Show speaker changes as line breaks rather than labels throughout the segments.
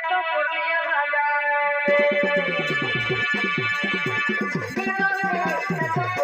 Thank you.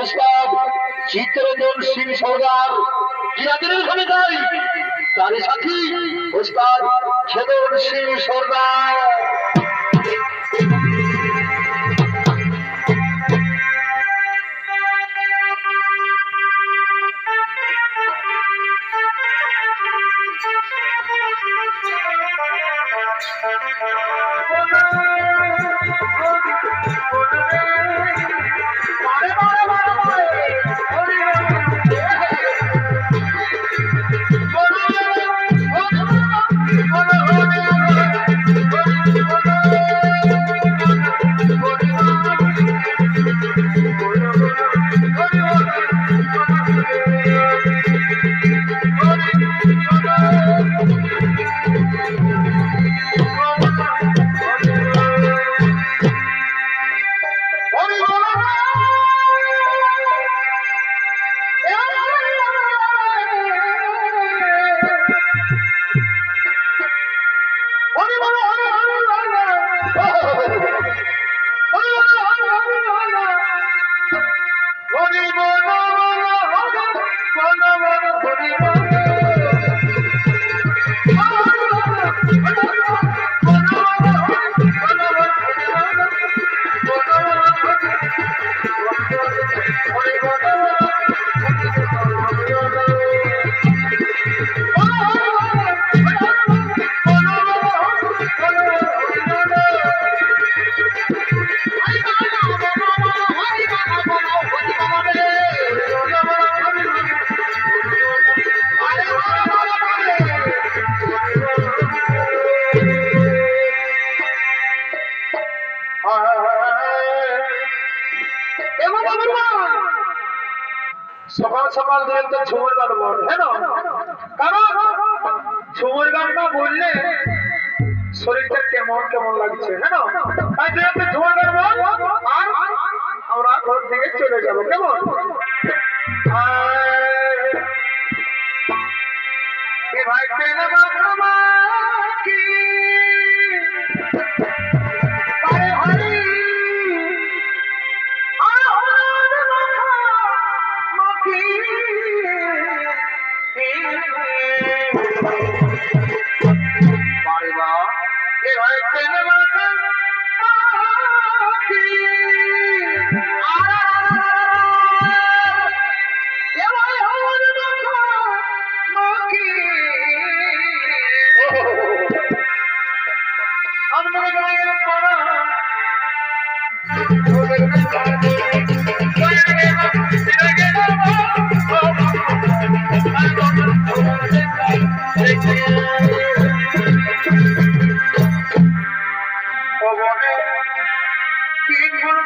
ওস্তাদ চিত্রদেব সিং সর্দার ইরাদের যাই। তার সাথী ওস্তাদ খেদর সিং সর্দার সকাল তো ঝুমুর গান বল কেন না? কারণ ঝুমুর গানটা বললে শরীরটা কেমন কেমন লাগছে হ্যাঁ না? তাই তুই একটা ঝুমুর গান বল, আর আমরা ঘর থেকে চলে যাব, কেমন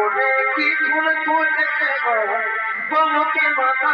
মনে কি ভুল মাথা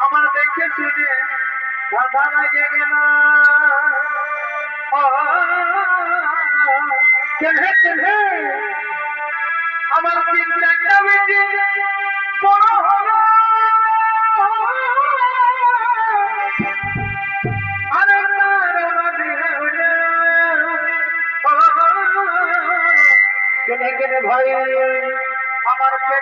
আমার দেখে শুনে ধাঁধা লাগে গেল কেহে কেহে? আমার তিনটে একটা বেটি, বড় হলো। কেনে কেনে ভাই?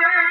मां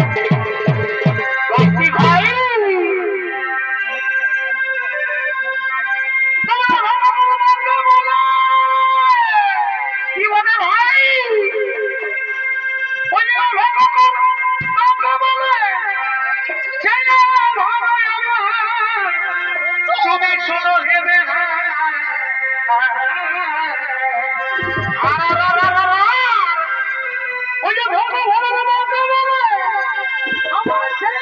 আমার ছেলে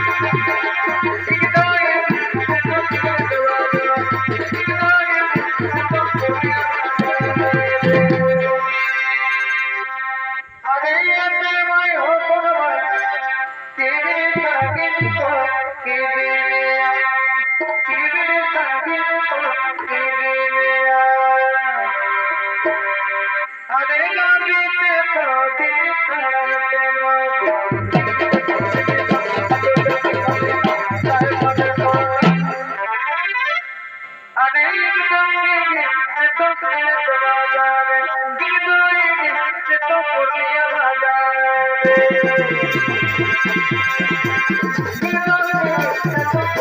Thank you.